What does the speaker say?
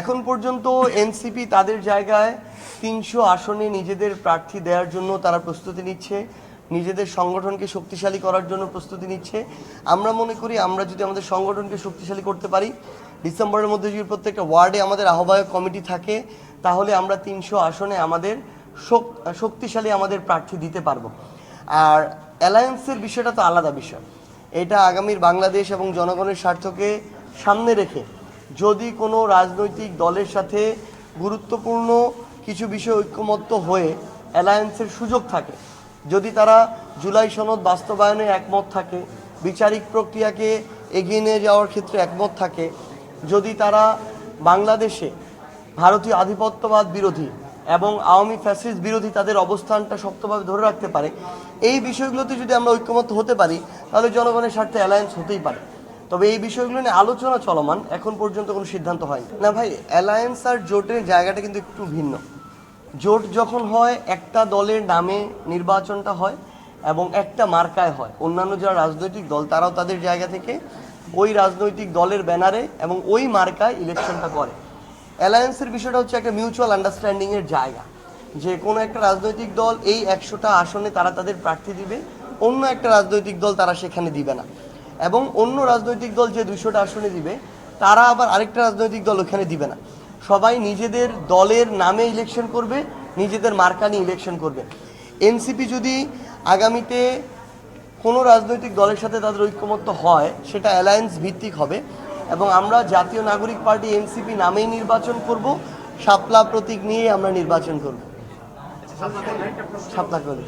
এখন পর্যন্ত এনসিপি তাদের জায়গায় তিনশো আসনে নিজেদের প্রার্থী দেওয়ার জন্য তারা প্রস্তুতি নিচ্ছে, নিজেদের সংগঠনকে শক্তিশালী করার জন্য প্রস্তুতি নিচ্ছে। আমরা মনে করি আমরা যদি আমাদের সংগঠনকে শক্তিশালী করতে পারি, ডিসেম্বরের মধ্যে যদি প্রত্যেকটা ওয়ার্ডে আমাদের আহ্বায়ক কমিটি থাকে, তাহলে আমরা তিনশো আসনে আমাদের শক্তিশালী আমাদের প্রার্থী দিতে পারব। আর অ্যালায়েন্সের বিষয়টা তো আলাদা বিষয়। এটা আগামীর বাংলাদেশ এবং জনগণের স্বার্থকে সামনে রেখে যদি কোনো রাজনৈতিক দলের সাথে গুরুত্বপূর্ণ কিছু বিষয় ঐক্যমত্য হয়ে অ্যালায়েন্সের সুযোগ থাকে, যদি তারা জুলাই সনদ বাস্তবায়নে একমত থাকে, বিচারিক প্রক্রিয়াকে এগিয়ে নিয়ে যাওয়ার ক্ষেত্রে একমত থাকে, যদি তারা বাংলাদেশে ভারতীয় আধিপত্যবাদ বিরোধী এবং আওয়ামী ফ্যাসিস্ট বিরোধী তাদের অবস্থানটা শক্তভাবে ধরে রাখতে পারে, এই বিষয়গুলোতে যদি আমরা ঐক্যমত হতে পারি, তাহলে জনগণের স্বার্থে অ্যালায়েন্স হতেই পারে। তবে এই বিষয়গুলো নিয়ে আলোচনা চলমান, এখন পর্যন্ত কোনো সিদ্ধান্ত হয়নি। না ভাই অ্যালায়েন্স আর জোটের জায়গাটা কিন্তু একটু ভিন্ন। জোট যখন হয়, একটা দলের নামে নির্বাচনটা হয় এবং একটা মার্কায় হয়। অন্যান্য যারা রাজনৈতিক দল, তারাও তাদের জায়গা থেকে ওই রাজনৈতিক দলের ব্যানারে এবং ওই মার্কায় ইলেকশনটা করে। অ্যালায়েন্সের বিষয়টা হচ্ছে একটা মিউচুয়াল আন্ডারস্ট্যান্ডিংয়ের জায়গা। যে কোনো একটা রাজনৈতিক দল এই একশোটা আসনে তারা তাদের প্রার্থী দিবে, অন্য একটা রাজনৈতিক দল তারা সেখানে দিবে না। এবং অন্য রাজনৈতিক দল যে দুশোটা আসনে দিবে তারা আবার আরেকটা রাজনৈতিক দল ওখানে দিবে না। সবাই নিজেদের দলের নামে ইলেকশন করবে নিজেদের মার্কা নিয়ে ইলেকশন করবে। এনসিপি যদি আগামীতে কোনো রাজনৈতিক দলের সাথে তাদের ঐক্যমত্য হয় সেটা অ্যালায়েন্স ভিত্তিক হবে এবং আমরা জাতীয় নাগরিক পার্টি এনসিপি নামেই নির্বাচন করব শাপলা প্রতীক নিয়ে আমরা নির্বাচন করব। শাপলা করি